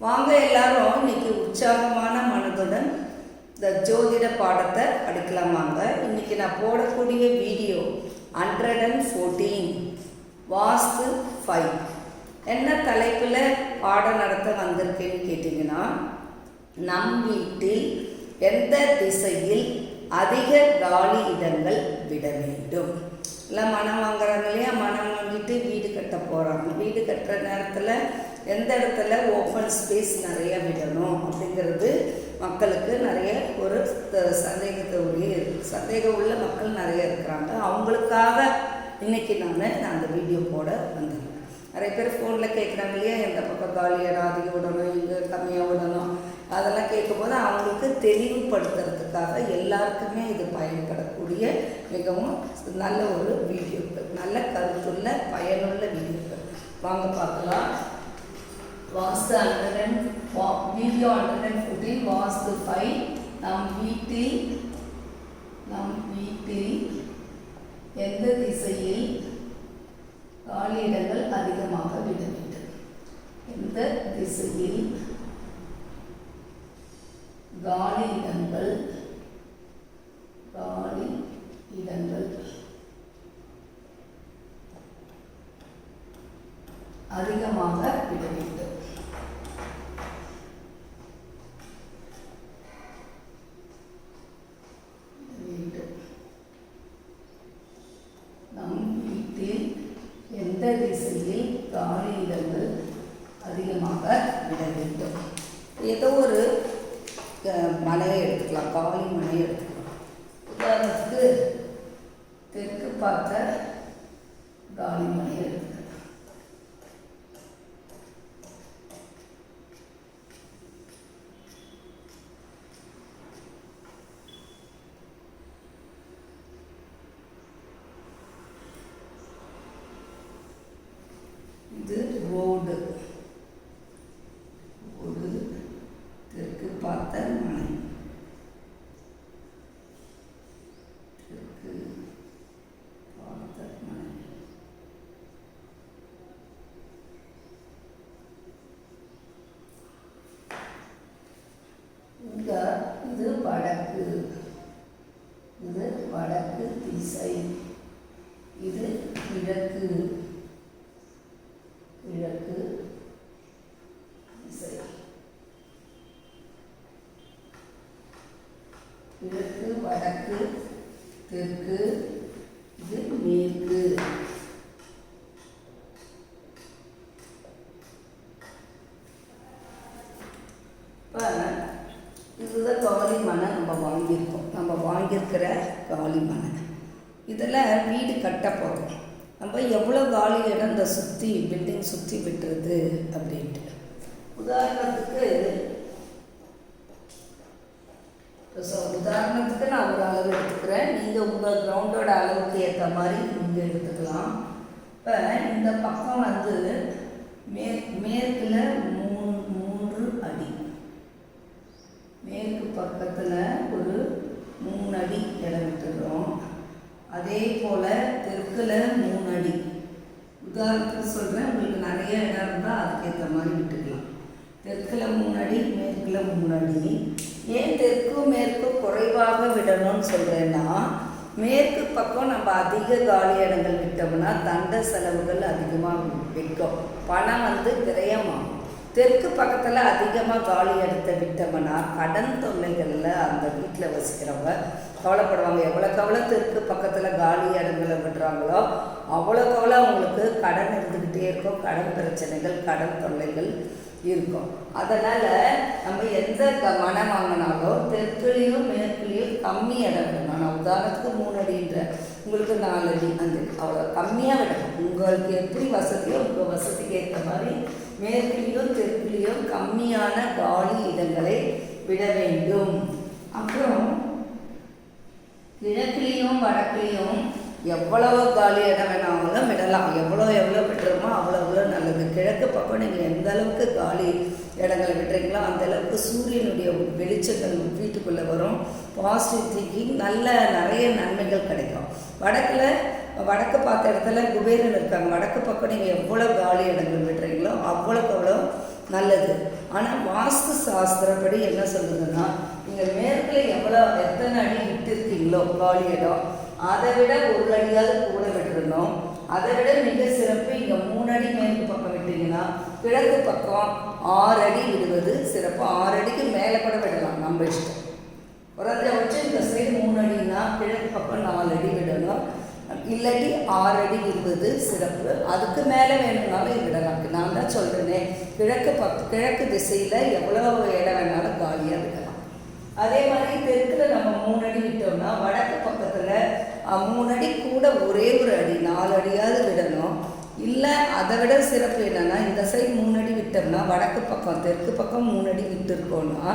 வாங்க எல்லாரும் இன்னைக்கு உற்சாகமான மனதுடன் இந்த ஜோதிட பாடத்தை படிக்கலாம் வாங்க. இன்னைக்கு நான் போடக்கூடிய video hundred and fourteen vastu five என்ன தலைப்பில் பாடம் நடத்த வந்திருக்கேன்னு கேட்டிங்கன்னா நம் வீட்டில் எந்த திசையில் அதிக காலி இடங்கள் விட வேண்டும்? இல்லை மனம் வாங்குறாங்க இல்லையா? மனம் வாங்கிட்டு வீடு கட்ட போகிறாங்க வீடு கட்டுற நேரத்தில் எந்த இடத்துல ஓப்பன் ஸ்பேஸ் நிறைய விடணும் அப்படிங்கிறது மக்களுக்கு நிறைய ஒரு சந்தேகத்தை உரிய சந்தேகம் உள்ள மக்கள் நிறைய இருக்கிறாங்க. அவங்களுக்காக இன்னைக்கு நான் நான் அந்த வீடியோ போட வந்திருக்கேன் நிறைய பேர் ஃபோனில் கேட்குறாங்க இல்லையா எந்த பக்கம் காலியாக இடம் அதிகம் விடணும் இங்கே கம்மியாக விடணும். அதெல்லாம் கேட்கும்போது அவங்களுக்கு தெளிவுபடுத்துறதுக்காக எல்லாருக்குமே இது பயன்படக்கூடிய மிகவும் நல்ல ஒரு வீடியோக்கள் நல்ல கருத்துள்ள பயனுள்ள வீடியோக்கள் வாங்க பார்க்கலாம். Vastu hundred and video hundred and fourteen vastu five நம் வீட்டில் நம் வீட்டில் எந்த திசையில் காலியிடங்கள் அதிகமாக விட வேண்டும் எந்த திசையில் காலியிடங்கள் இடங்கள் காலி இடங்கள் அதிகமாக விட வேண்டும் வேண்டும் நம் வீட்டில் எந்த திசையில் காலி இடங்கள் அதிகமாக விட வேண்டும் ஏதோ ஒரு அஹ், மலையை எடுத்துக்கலாம். காலி மலையை எடுத்துக்கலாம். உதாரணத்துக்கு தெற்கு பார்த்த காலி மலையை எடுத்துக்கலாம் இது ரோடு ரோடு தெற்கு பார்த்த மலை தெற்கு பார்த்த மலை இங்க இது வடக்கு இது வடக்கு திசை இது கிழக்கு கிழக்கு திசை கிழக்கு வடக்கு தெற்கு இது மேற்கு. இப்போ இதுதான் காலி மனை நம்ம வாங்கியிருக்கோம். நம்ம வாங்கியிருக்கிற காலி மனை. இதில் வீடு கட்ட போகிறோம் நம்ம எவ்வளோ காலி இடம் இந்த சுற்றி பில்டிங் சுற்றி விட்டுறது அப்படின்ட்டு. உதாரணத்துக்கு இப்போ ஸோ உதாரணத்துக்கு நான் ஒரு அளவு எடுத்துக்கிறேன் நீங்கள் உங்கள் கிரவுண்டோட அளவுக்கு ஏற்ற மாதிரி நீங்கள் எடுத்துக்கலாம். இப்போ இந்த பக்கம் வந்து மே மேற்கில் மூணு மூன்று அடி. மேற்கு பக்கத்தில் ஒரு மூணு அடி இடம் விட்டுடுறோம் அதே போல் தெற்கில் மூணு அடி. உதாரணத்துக்கு சொல்கிறேன் உங்களுக்கு நிறைய இடம் இருந்தால் அதுக்கேற்ற மாதிரி விட்டுக்கலாம். தெற்கில் முன்னாடி மேற்கில் முன்னாடி. ஏன் தெற்கும் மேற்கு குறைவாக விடணும்னு சொல்கிறேன்னா மேற்கு பக்கம் நம்ம அதிக காலி இடங்கள் விட்டோம்னா தண்ட செலவுகள் அதிகமாக விற்கும். பணம் வந்து விரயமாகும். தெற்கு பக்கத்தில் அதிகமாக காலி இடத்த விட்டோம்னா கடன் தொல்லைகளில் அந்த வீட்டில் வசிக்கிறவங்க கவலைப்படுவாங்க. எவ்வளோக்கு எவ்வளோ தெற்கு பக்கத்தில் காலி இடங்களை விடுறாங்களோ அவ்வளோக்கு அவ்வளோ அவங்களுக்கு கடன் இருந்துக்கிட்டே இருக்கும். கடன் பிரச்சனைகள் கடன் தொல்லைகள் இருக்கும். அதனால் நம்ம எந்த க- மனம் வாங்கினாலும் தெற்குலேயும் மேற்குலேயும் கம்மி இடம் விடணும் நான் உதாரணத்துக்கு மூணு அடின்ற. உங்களுக்கு நாலு அடி அந்த அவ்வளோ கம்மியாக விடணும் உங்களுக்கு எப்படி வசதியோ உங்கள் வசதிக்கு ஏற்ற மாதிரி மேற்குலேயோ தெற்குலேயோ கம்மியான காலி இடங்களை விட வேண்டும். அப்புறம் கிழக்குலேயும் வடக்குலேயும் எவ்வளவு காலி இடம் வேணாலும் விடலாம். எவ்வளோ எவ்வளோ விட்டுருமோ அவ்வளோ அவ்வளோ நல்லது. கிழக்கு பக்கம் நீங்கள் எந்த அளவுக்கு காலி இடங்களை விட்டுறீங்களோ அந்த அளவுக்கு சூரியனுடைய வெளிச்சங்கள் வீட்டுக்குள்ளே வரும். பாசிட்டிவ் திங்கிங் நல்ல நிறைய நன்மைகள் கிடைக்கும். வடக்கில் வடக்கு பார்த்த இடத்துல குபேரன் இருக்காங்க. வடக்கு பக்கம் நீங்கள் எவ்வளோ காலி இடங்கள் விட்டுறீங்களோ அவ்வளோக்கு அவ்வளோ நல்லது. ஆனால் வாஸ்து சாஸ்திரப்படி என்ன சொல்லுதுன்னா நீங்கள் மேற்கில் எவ்வளோ எத்தனை அடி விட்டுருக்கீங்களோ காலி இடம் அதை விட ஒரு அடியாவது கூட விட்டுருந்தோம். அதை விட மிக சிறப்பு இங்கே மூணு அடி மேற்கு பக்கம் விட்டீங்கன்னா கிழக்கு பக்கம் ஆறு அடி விடுவது சிறப்பு. ஆறு அடிக்கு மேலே கூட விடலாம் நம்ம இஷ்டம். வச்சு இந்த சைடு மூணு அடினா கிழக்கு பக்கம் நாலு அடி விடலாம். இல்லாட்டி ஆறு அடி விடுவது சிறப்பு. அதுக்கு மேலே வேணும்னாலும் விடலாம். நான் தான் சொல்கிறேனே கிழக்கு பக் கிழக்கு திசையில் எவ்வளோ இடம் வேணாலும் காலியாக விடலாம். அதே மாதிரி தெற்கில் நம்ம மூணு அடி விட்டோம்னா வடக்கு பக்கத்தில் மூணு அடி கூட ஒரே ஒரு அடி நாலு அடியாவது விடணும். இல்லை அதை விட சிறப்பு என்னென்னா இந்த சைடு மூணு அடி விட்டோம்னா வடக்கு பக்கம் தெற்கு பக்கம் மூணு அடி விட்டுருக்கோம்னா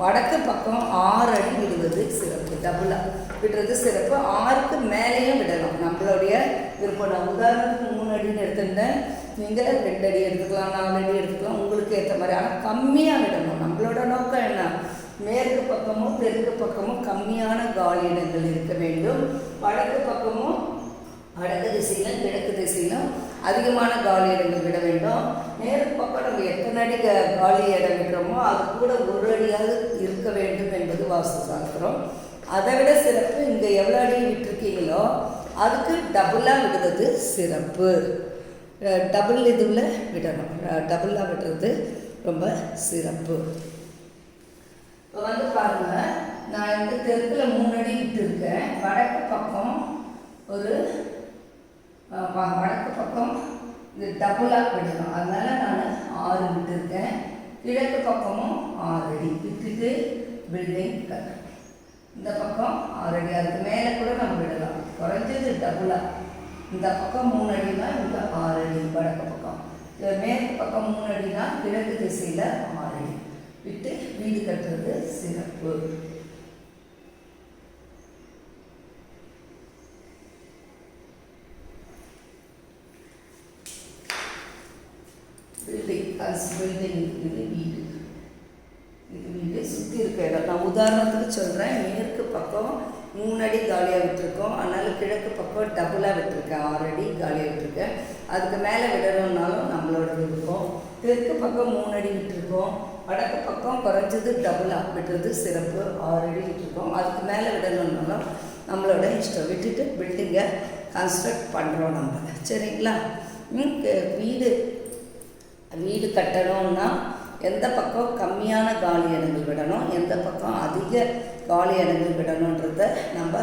வடக்கு பக்கம் ஆறு அடி விடுவது சிறப்பு டபுளாக விடுறது சிறப்பு. ஆறுக்கு மேலேயும் விடலாம். நம்மளுடைய விருப்பம். நான் உதாரணத்துக்கு மூணு அடின்னு எடுத்துட்டேன் நீங்கள் ரெண்டு அடி எடுத்துக்கலாம் நாலு அடி எடுத்துக்கலாம் உங்களுக்கு ஏற்ற மாதிரி. ஆனால் கம்மியாக விடணும். நம்மளோட நோக்கம் என்ன? மேற்கு பக்கமும் தெற்கு பக்கமும் கம்மியான காலி இடங்கள் இருக்க வேண்டும். வடக்கு பக்கமும் வடக்கு திசையிலும் கிழக்கு திசையிலும் அதிகமான காலியிடங்கள் விட வேண்டும். மேற்கு பக்கம் நம்ம எத்தனை அடி காலி இடம் விடுறோமோ அது கூட ஒரு அடியாக இருக்க வேண்டும் என்பது வாஸ்து சாஸ்திரம் அதை விட சிறப்பு இங்கே எவ்வளோ அடி விட்டுருக்கீங்களோ அதுக்கு டபுளாக விடுறது சிறப்பு. டபுள் இதுவில் விடணும். டபுளாக விடுறது ரொம்ப சிறப்பு. இப்போ வந்து பாருங்க நான் வந்து தெற்கில் மூணு அடி விட்டுருக்கேன். வடக்கு பக்கம் ஒரு வடக்கு பக்கம் இது டபுளாக விடணும் அதனால் நான் ஆறு விட்டுருக்கேன். கிழக்கு பக்கமும் ஆறு அடி. விட்டுட்டு பில்டிங் கட்டணும். இந்த பக்கம் ஆறு அடி. அதுக்கு மேலே கூட நம்ம விடலாம். குறைஞ்சது டபுளாக இந்த பக்கம் மூணு அடினா இந்த ஆறு அடி. வடக்கு பக்கம். மேற்கு பக்கம் மூணு அடினா கிழக்கு திசையில் ஆறு அடி. விட்டு வீடு கட்டுறது சிறப்பு. பில்டிங் அஸ் பில்டிங் இது வீடு. இது வீடு. சுற்றி இருக்க இடம். நான் உதாரணத்துக்கு சொல்கிறேன் மேற்கு பக்கம் மூணு அடி காலியாக விட்டுருக்கோம். அதனால் கிழக்கு பக்கம் டபுளாக விட்டுருக்கேன். ஆறு அடி காலியாக விட்டுருக்கேன். அதுக்கு மேலே விடணும்னாலும் நம்மளோட விருப்பம் தெற்கு பக்கம் மூணு அடி விட்டுருக்கோம். வடக்கு பக்கம் குறைஞ்சது டபுளாக விடுறது சிறப்பு ஆறு அடி விட்டுருக்கோம். அதுக்கு மேலே விடணும்னாலும் நம்மளோட இஷ்டம். விட்டுட்டு பில்டிங்கை கன்ஸ்ட்ரக்ட் பண்ணுறோம் நம்ம. சரிங்களா? வீடு. வீடு கட்டணும்னா எந்த பக்கம் கம்மியான காலி இடங்கள் விடணும் எந்த பக்கம் அதிக காலி இடங்கள் விடணுன்றத நம்ம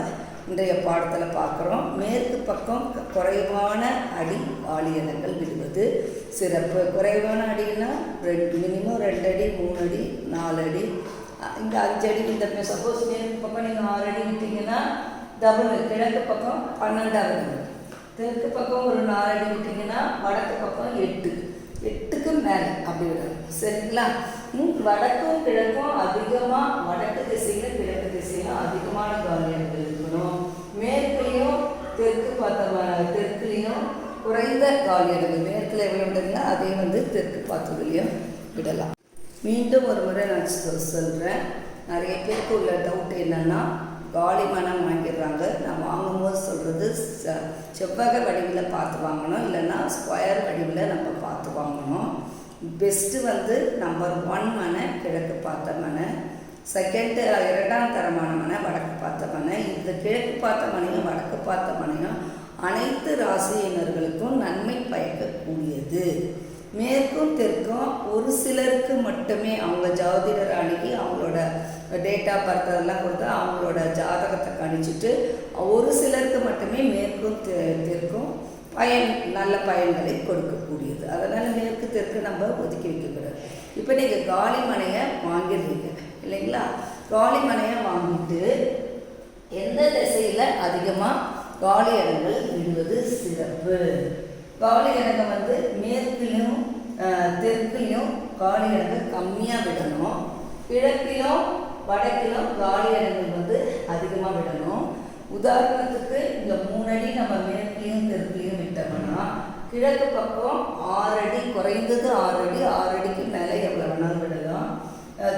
இன்றைய பாடத்தில் பார்க்குறோம். மேற்கு பக்கம் குறைவான அடி ஆலியனங்கள் இடங்கள் விடுவது சிறப்பு. குறைவான அடினா ரெண்டு மினிமம் ரெண்டு அடி மூணு அடி நாலு அடி இங்கே அஞ்சு அடி இந்த சப்போஸ் மேற்கு பக்கம் நீங்கள் ஆறு அடி விட்டீங்கன்னா டபுள் கிழக்கு பக்கம் பன்னெண்டாவது தெற்கு பக்கம் ஒரு நாலு அடி விட்டிங்கன்னா வடக்கு பக்கம் எட்டு. எட்டுக்கு மேலே அப்படி விடணும். சரிங்களா? வடக்கும் கிழக்கும் அதிகமாக வடக்கு திசையில் கிழக்கு திசையிலும் அதிகமான காலியங்கள் இருக்கணும். மேற்குலேயும் தெற்கு பார்த்த தெற்குலேயும் குறைந்த காலியங்கள் மேற்கில் எவ்வளோ விடுங்களா அதே வந்து தெற்கு பார்த்ததுலேயும் விடலாம். மீண்டும் ஒரு முறை நான் சொல்கிறேன் நிறைய பேருக்கு உள்ள டவுட் என்னென்னா காலி மனம் வாங்கிடுறாங்க. நான் வாங்கும்போது சொல்கிறது செவ்வக வடிவில் பார்த்து வாங்கணும். இல்லைன்னா ஸ்கொயர் வடிவில் நம்ம பார்த்து வாங்கணும். பெஸ்ட்டு வந்து நம்பர் ஒன் மனை கிழக்கு பார்த்த மனை. செகண்டு இரண்டாம் தரமான மனை வடக்கு பார்த்த மனை. இந்த கிழக்கு பார்த்த மனையும் வடக்கு பார்த்த மனையும் அனைத்து ராசியினர்களுக்கும் நன்மை பயக்கக்கூடியது. மேற்கும் தெற்கும் ஒரு சிலருக்கு மட்டுமே அவங்க ஜோதிடர் அணுகி அவங்களோட டேட்டா ஆஃப் பர்த் அதெல்லாம் கொடுத்து அவங்களோட ஜாதகத்தை கணிச்சிட்டு ஒரு சிலருக்கு மட்டுமே மேற்கும் தெற்கும் பயன் நல்ல பயன்களை கொடுக்கக்கூடியது. அதனால் மேற்கு தெற்கு நம்ம ஒதுக்கி வைக்கக்கூடாது. இப்போ நீங்கள் காலி மனையை வாங்கிடுறீங்க இல்லைங்களா? காலி மனையை வாங்கிட்டு எந்த திசையில் அதிகமாக காலி இடங்கள் விடுவது சிறப்பு? காலி இடங்கள் வந்து மேற்கிலும் தெற்குலையும் காலி இடங்கள் கம்மியாக விடணும். கிழக்கிலும் வடக்கிலும் காலி இடங்கள் வந்து அதிகமாக விடணும். உதாரணத்துக்கு இந்த மூணு அடி நம்ம மேற்குலையும் தெற்கு விட்டோம்னா கிழக்கு பக்கம் ஆறு அடி குறைந்தது ஆறு அடி ஆறு அடிக்கு மேலே எவ்வளோ வேணாலும் விடலாம்.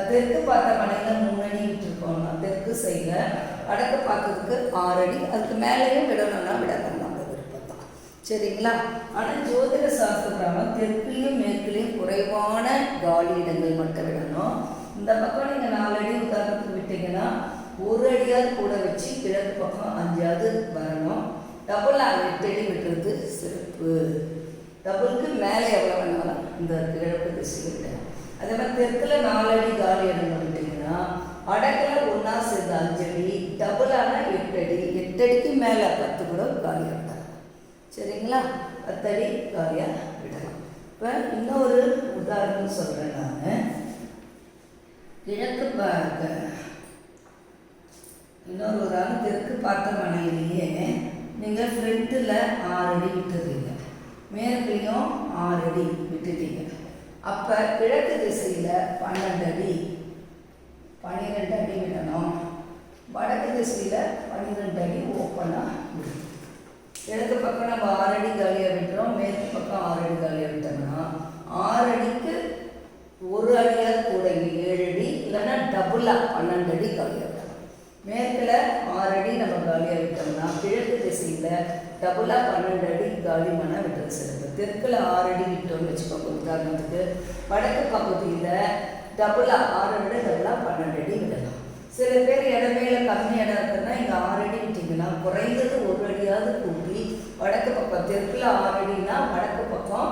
தெற்கு பார்த்த மனையில் மூணு அடி விட்டுருக்கோம்னா தெற்கு சைடில் வடக்கு பார்த்ததுக்கு ஆறு அடி அதுக்கு மேலேயும் விடணும்னா விடலாம் நம்ம விருப்பம் தான் சரிங்களா? ஆனால் ஜோதிட சாஸ்திரம் தெற்குலையும் மேற்குலையும் குறைவான காலி இடங்கள் மட்டும் விடணும். இந்த பக்கம் நீங்கள் நாலு அடி உதாரணத்துக்கு விட்டீங்கன்னா ஒரு அடியாவது கூட வச்சு கிழக்கு பக்கம் அஞ்சாவது வரணும். டபுள் எட்டு அடி விட்டுறது சிறப்பு. டபுளுக்கு மேலே எவ்வளோ வேணாலும் இந்த கிழக்கு திசை அதே மாதிரி தெற்கில் நாலடி காலி இடம் விட்டீங்கன்னா வடக்கில் ஒன்றா சேர்ந்து அஞ்சு அடி டபுளான எட்டு அடி. எட்டு அடிக்கு மேலே பத்து கூட காலியாக விடலாம் சரிங்களா? பத்தடி காலியாக விடலாம். இப்போ இன்னொரு உதாரணம் சொல்கிறேன் நான். கிழக்கு பார்க்க. இன்னொரு உதாரணம் தெற்கு பார்த்த மனையிலேயே நீங்கள் ஃப்ரண்ட்டில் ஆறு அடி விட்டுருக்கீங்க. மேற்குலையும் ஆறு அடி விட்டுட்டீங்க. அப்போ கிழக்கு திசையில் பன்னெண்டு அடி. பன்னிரெண்டு அடி விடணும். வடக்கு திசையில் பன்னிரெண்டு அடி ஓப்பனாக விடணும் கிழக்கு பக்கம் நம்ம ஆறு அடி காலியாக விட்டுறோம். மேற்கு பக்கம் ஆறு அடி காலியாக விட்டோம்னா ஆறு அடிக்கு ஒரு அடியாக கூட ஏழு அடி இல்லைன்னா டபுளாக பன்னெண்டு அடி காலியாக மேற்கில் ஆறு அடி நம்ம காலியாக விட்டோம்னா கிழக்கு திசையில் டபுளாக பன்னெண்டு அடி காலி மன விட்டது சிறப்பு தெற்கில் ஆறு அடி விட்டோம்னு வச்சுக்கோங்க உதாரணத்துக்கு. வடக்கு பகுதியில் டபுளாக ஆறு விட டபுளாக பன்னெண்டு அடி விடலாம். சில பேர் இடமேல கம்மி இடம் இருக்குன்னா இங்கே ஆறு அடி விட்டிங்கன்னா குறைந்தது ஒரு அடியாவது கூட்டி வடக்கு பக்கம் தெற்கில் ஆறு அடினா வடக்கு பக்கம்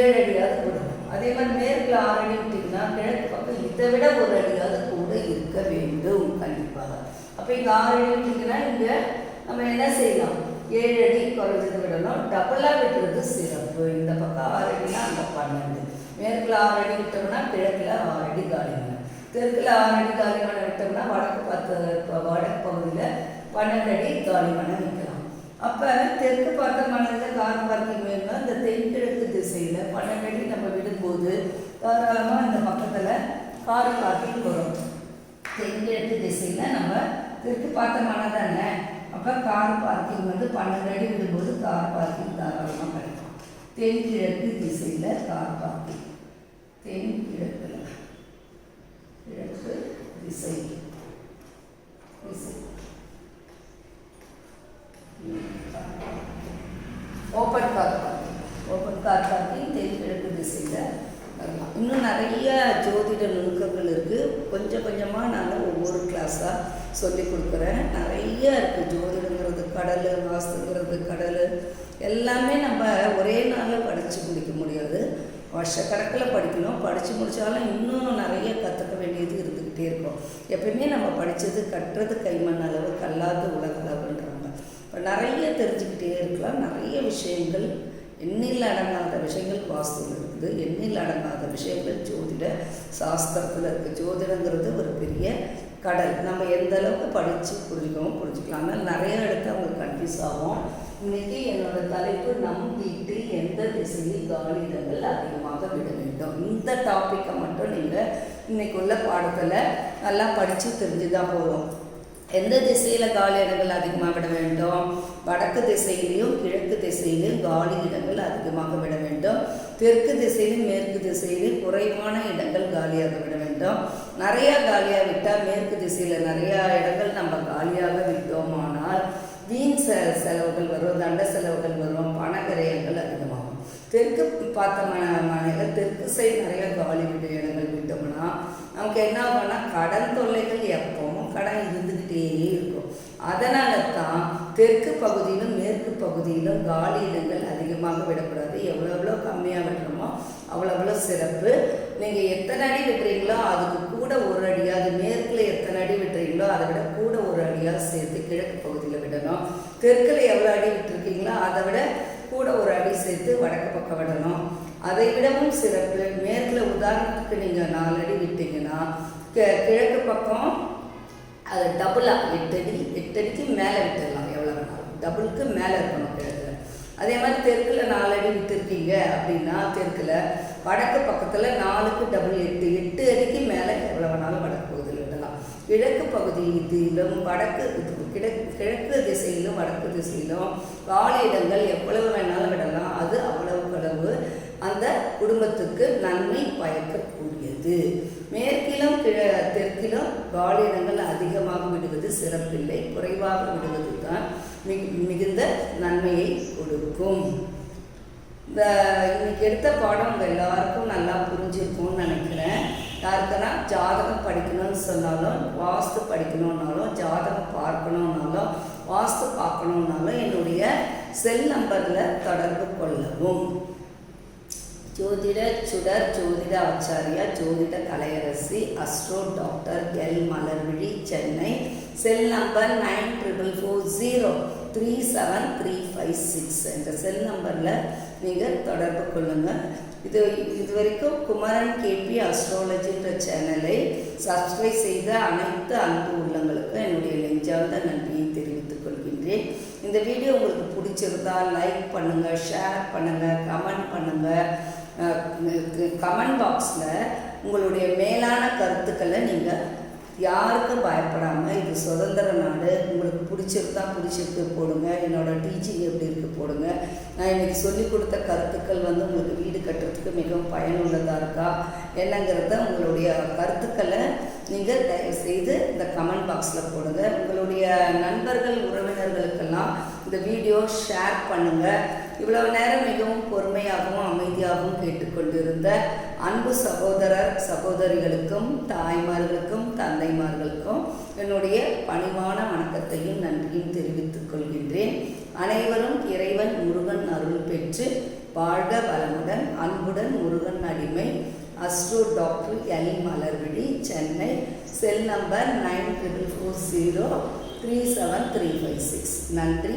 ஏழு அடியாவது கூடணும் அதே மாதிரி மேற்கில் ஆறு அடி விட்டிங்கன்னா கிழக்கு பக்கம் இதை விட ஒரு அடியாவது கூட இருக்க வேண்டும். கண்டிப்பாக இப்போ இங்கே ஆறு அடி இங்கே நம்ம என்ன செய்யலாம்? ஏழு அடி குறைஞ்சது விடலாம். டபுளாக விட்டுறது சிறப்பு. இந்த பக்கம் ஆறு அடினா அந்த பன்னெண்டு. மேற்கில் ஆறு அடி விட்டோம்னா கிழக்கில் ஆறு அடி காலிங்க. தெற்கில் ஆறு அடி காலிமனை விட்டோம்னா வடக்கு பத்து வடக்கு பகுதியில் பன்னெண்டு அடி காலிமனை விற்கலாம் அப்போ தெற்கு பார்த்த மனதில் கார் பார்க்கிங் வேணும்னா இந்த தென்கிழக்கு திசையில் பன்னெண்டு அடி நம்ம விடும்போது தாராளமாக இந்த பக்கத்தில் கார் பார்க்கிங் வரும் தென்கிழக்கு திசையில் நம்ம தெற்கு பார்த்த மனை தானே அப்போ கார் பார்க்கிங் வந்து பன்னெண்டு அடி விடும்போது கார் பார்க்கிங் தாராளமாக கிடைக்கும். தென்கிழக்கு திசையில் கார் பார்க்கிங் தென்கிழக்கில் கிழக்கு திசை. திசை. Open car open car parking தென்கிழக்கு திசையில் வரலாம். இன்னும் நிறைய ஜோதிட நுணுக்கங்கள் இருக்குது கொஞ்சம் கொஞ்சமாக நாங்கள் ஒவ்வொரு கிளாஸாக சொல்லி கொடுக்குறேன். நிறைய இருக்குது ஜோதிடங்கிறது கடல் வாஸ்துங்கிறது கடல். எல்லாமே நம்ம ஒரே நாளில் படித்து முடிக்க முடியாது. வருஷக்கணக்கில் படிக்கணும். படித்து முடித்தாலும் இன்னும் நிறைய கற்றுக்க வேண்டியது இருந்துக்கிட்டே இருக்கும். எப்பயுமே நம்ம படித்தது கட்டுறது கைமண் அளவு கல்லாத உலக அளவுன்றாங்க இப்போ நிறைய தெரிஞ்சுக்கிட்டே இருக்கலாம். நிறைய விஷயங்கள் எண்ணில் அடங்காத விஷயங்கள் வாஸ்துவில் இருக்குது. எண்ணில் அடங்காத விஷயங்கள் ஜோதிட சாஸ்திரத்தில் இருக்குது ஜோதிடங்கிறது ஒரு பெரிய கடல். நம்ம எந்த அளவுக்கு படித்து புரிஞ்சுக்கவும் புரிஞ்சுக்கலாம். ஆனால் நிறைய இடத்துல அவங்க கன்ஃபியூஸ் ஆகும். இன்னைக்கு என்னோட தலைப்பு நம் வீட்டு எந்த திசையில் காலியிடங்கள் அதிகமாக விட வேண்டும்? இந்த டாப்பிக்கை மட்டும் நீங்கள் இன்னைக்கு உள்ள பாடத்தில் நல்லா படித்து தெரிஞ்சு தான் போதும் எந்த திசையில் காலி இடங்கள் அதிகமாக விட வேண்டும்? வடக்கு திசையிலையும் கிழக்கு திசையிலையும் காலி இடங்கள் அதிகமாக விட வேண்டும். தெற்கு திசையிலும் மேற்கு திசையிலும் குறைவான இடங்கள் காலியாக விட விட்டோம். நிறையா காலியாக விட்டால் மேற்கு திசையில் நிறையா இடங்கள் நம்ம காலியாக விட்டோமானால் வீண் செ செலவுகள் வரும் தண்ட செலவுகள் வரும் பணக்கரையங்கள் அதிகமாகும். தெற்கு பார்த்த மன தெற்கு சைடு நிறைய காலி விட்ட இடங்கள் விட்டோம்னா நமக்கு என்ன ஆகும்னா கடன் தொல்லைகள் எப்பவும் கடன் இருந்துக்கிட்டே இருக்கும். அதனால தான் தெற்கு பகுதியிலும் மேற்கு பகுதியிலும் காலி இடங்கள் அதிகமாக விடக்கூடாது எவ்வளோ எவ்வளோ கம்மியாக விடுறோமோ அவ்வளோ அவ்வளோ சிறப்பு. நீங்கள் எத்தனை அடி விட்டுறீங்களோ அதுக்கு கூட ஒரு அடியாவது மேற்கில் எத்தனை அடி விட்டுறீங்களோ அதை விட கூட ஒரு அடியாக சேர்த்து கிழக்கு பகுதியில் விடணும். தெற்கில் எவ்வளோ அடி விட்டுருக்கீங்களோ அதை விட கூட ஒரு அடி சேர்த்து வடக்கு பக்கம் விடணும். அதை விடவும் சிறப்பு. மேற்கில் உதாரணத்துக்கு நீங்கள் நாலு அடி விட்டீங்கன்னா கிழக்கு பக்கம் அது டபுளாக எட்டு அடி எட்டு அடிக்கு மேலே விட்டுடலாம் எவ்வளோ வேணாலும். டபுளுக்கு மேலே இருக்கணும் கிழக்கு. அதே மாதிரி தெற்கில் நாலு அடி விட்டுருக்கீங்க அப்படின்னா தெற்கில் வடக்கு பக்கத்தில் நாலுக்கு டபுள் எட்டு எட்டு அடிக்கு மேலே எவ்வளோ வேணாலும் வடக்கு பகுதியில் விடலாம். கிழக்கு பகுதியிலும் வடக்கு கிழக்கு கிழக்கு திசையிலும் வடக்கு திசையிலும் காலி இடங்கள் எவ்வளவு வேணாலும் விடலாம். அது அவ்வளவுக்கு அளவு அந்த குடும்பத்துக்கு நன்மை பயக்கக்கூடியது. மேற்கிலும் கிழ தெற்கிலும் வாழிடங்கள் அதிகமாக விடுவது சிறப்பில்லை. குறைவாக விடுவது தான் மிகுந்த நன்மையை கொடுக்கும். இந்த இன்னைக்கு எடுத்த பாடம் உங்கள் எல்லாருக்கும் நல்லா புரிஞ்சிருக்கும்னு நினைக்கிறேன். யாருக்குன்னா ஜாதகம் படிக்கணும்னு சொன்னாலும் வாஸ்து படிக்கணும்னாலும் ஜாதகம் பார்க்கணுன்னாலும் வாஸ்து பார்க்கணுன்னாலும் என்னுடைய செல் நம்பரில் தொடர்பு கொள்ளவும். ஜோதிட சுடர் ஜோதிட ஆச்சாரியா ஜோதிட Kalaiyarasu? Astro doctor L. Malarvizhi Chennai. Cell number nine triple four zero three seven three five six என்ற செல் நம்பரில் நீங்கள் தொடர்பு கொள்ளுங்கள் இது இது வரைக்கும் குமரன் கேபி அஸ்ட்ராலஜின்ற சேனலை சப்ஸ்கிரைப் செய்த அனைத்து அன்பு உள்ளங்களுக்கும் என்னுடைய நெஞ்சார்ந்த நன்றியை தெரிவித்துக் கொள்கின்றேன். இந்த வீடியோ உங்களுக்கு பிடிச்சிருந்தா லைக் பண்ணுங்கள் ஷேர் பண்ணுங்கள் கமெண்ட் பண்ணுங்கள் கமெண்ட் பாக்ஸில் உங்களுடைய மேலான கருத்துக்களை நீங்கள் யாருக்கும் பயப்படாமல் இது சுதந்திர நாடு உங்களுக்கு பிடிச்சிருந்தா பிடிச்சிருக்கு போடுங்க. என்னோடய டீச்சிங் எப்படி இருக்குது போடுங்க. நான் இன்றைக்கி சொல்லிக் கொடுத்த கருத்துக்கள் வந்து உங்களுக்கு வீடு கட்டுறதுக்கு மிகவும் பயனுள்ளதாக இருக்கா என்னங்கிறத உங்களுடைய கருத்துக்களை நீங்கள் தயவு செய்து இந்த கமெண்ட் பாக்ஸில் போடுங்க. உங்களுடைய நண்பர்கள் உறவினர்களுக்கெல்லாம் இந்த வீடியோ ஷேர் பண்ணுங்கள் இவ்வளவு நேரம் மிகவும் பொறுமையாகவும் அமைதியாகவும் கேட்டுக்கொண்டிருந்த அன்பு சகோதரர் சகோதரிகளுக்கும் தாய்மார்களுக்கும் தந்தைமார்களுக்கும் என்னுடைய பணிவான வணக்கத்தையும் நன்றியும் தெரிவித்துக் கொள்கின்றேன். அனைவரும் இறைவன் முருகன் அருள் பெற்று வாழ்க வளமுடன் அன்புடன் முருகன் அடிமை. Astro doctor L Malarvizhi Chennai cell number nine triple four zero three seven three five six. நன்றி